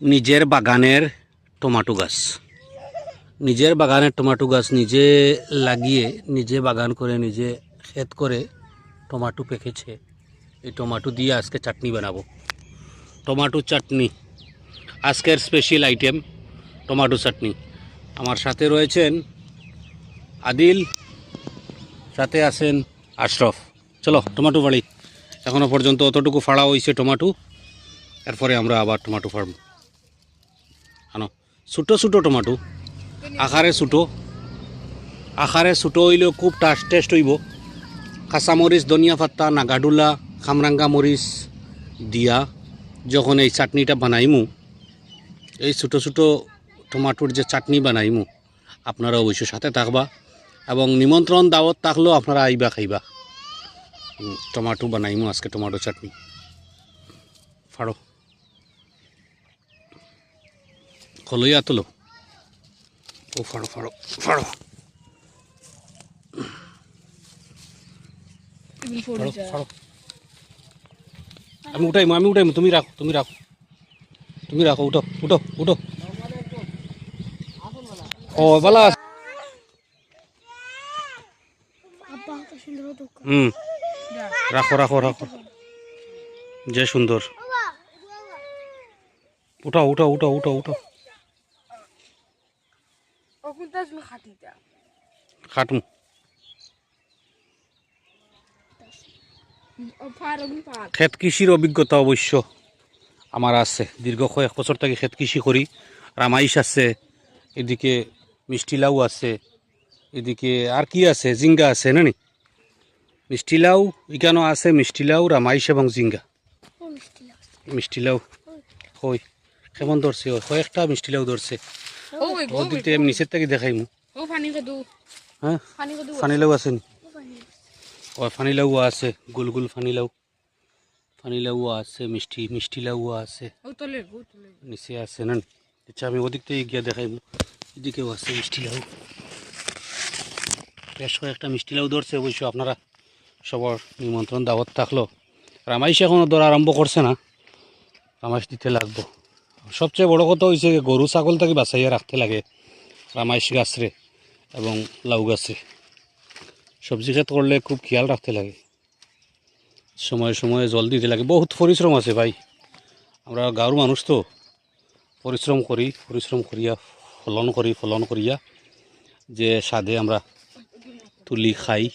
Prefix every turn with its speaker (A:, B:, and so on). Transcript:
A: নিজের বাগানের টমাটো গাছ। নিজের বাগানের টমাটো গাছ নিজে লাগিয়ে, নিজে বাগান করে, নিজে ক্ষেত করে টমাটো পেকেছে। এই টমাটো দিয়ে আজকে চাটনি বানাবো। টমাটো চাটনি, আজকের স্পেশাল আইটেম টমাটো চাটনি। আমার সাথে রয়েছেন আদিল, সাথে আছেন আশরফ। চলো, টমাটো বাড়ি এখনও পর্যন্ত অতটুকু ফাড়া হয়েছে টমাটো। এরপরে আমরা আবার টমাটো ফাড়ব। আনো। ছোটো ছোটো টমাটো। আকারে ছোটো। আকারে ছোটো হইলেও খুব টাস টেস্ট হইব। কাঁচামরিচ ধনিয়া পাত্তা নাগাডুলা খামরাঙ্গা মরিচ দিয়া যখন এই চাটনিটা বানাইমু, এই ছোটো ছোটো টমাটোর যে চাটনি বানাইমু, আপনারা অবশ্যই সাথে থাকবা এবং নিমন্ত্রণ দাওয়াত থাকলেও আপনারা আইবা, খাইবা। টমাটো বানাইমু, আজকে টমাটো চাটনি। ফাড়ো কলইয়া তুলো ও ফাড়ো ফাড়ো ফাড়ো। ফাড়ো ফাড়ো। আমি উঠাইমু আমি উঠাইমু তুমি রাখো তুমি রাখো। তুমি রাখো উঠো উঠো উঠো। ও বালা। হুম। রাখো রাখো রাখো। যে সুন্দর। উঠাও উঠাও উঠাও উঠাও উঠাও
B: ওখানটা আসলে খাটিটা
A: খাটমু ক্ষেত কৃষির অভিজ্ঞতা অবশ্য আমার আছে। দীর্ঘ কয়েক বছর থেকে ক্ষেত কৃষি করি রামাইশ আছে এদিকে মিষ্টি লাউ আছে এদিকে আর কি আছে জিঙ্গা আছে নানি মিষ্টি লাউ এখানেও আছে মিষ্টি লাউ রামাইশ এবং জিঙ্গা
C: মিষ্টি
A: লাউ কই কেমন ধরছে ও কয়েকটা মিষ্টি লাউ ধরছে
B: ও
A: দিতে আমি নিচের থেকে দেখাইমু।
B: ও ফানি কদু
A: হ্যাঁ?
B: ফানি কদু
A: ফানি লাউ আছে। নি ও ফানি লাউ আছে গুল গুল ফানি লাউ। ফানি লাউ আছে মিষ্টি মিষ্টি লাউ আছে।
B: ও তলে ও তলে।
A: নিচে আছে না? আচ্ছা আমি ওদিক থেকে গিয়ে দেখাইব এদিকেও আছে মিষ্টি লাউ। বেশ কয়েকটা মিষ্টি লাউ ধরছে অবশ্য আপনারা সবার নিমন্ত্রণ দাওয়াত থাকল। রামাইশ এখনও ধরা আরম্ভ করছে না। রামাইশ দিতে লাগবো। সবচেয়ে বড় কথা হয়েছে গরু, ছাগল থেকে বাঁচাইয়া রাখতে লাগে, রামাইশ গাছরে এবং লাউ গাছে সবজি ক্ষেত করলে খুব খেয়াল রাখতে লাগে। সময়ে সময়ে জল দিতে লাগে। বহুত পরিশ্রম আছে ভাই। আমরা গাঁৱৰ মানুষ তো। পরিশ্রম করি, পরিশ্রম করিয়া, ফলন করি, ফলন করিয়া যে স্বাদে আমরা তুলি, খাই।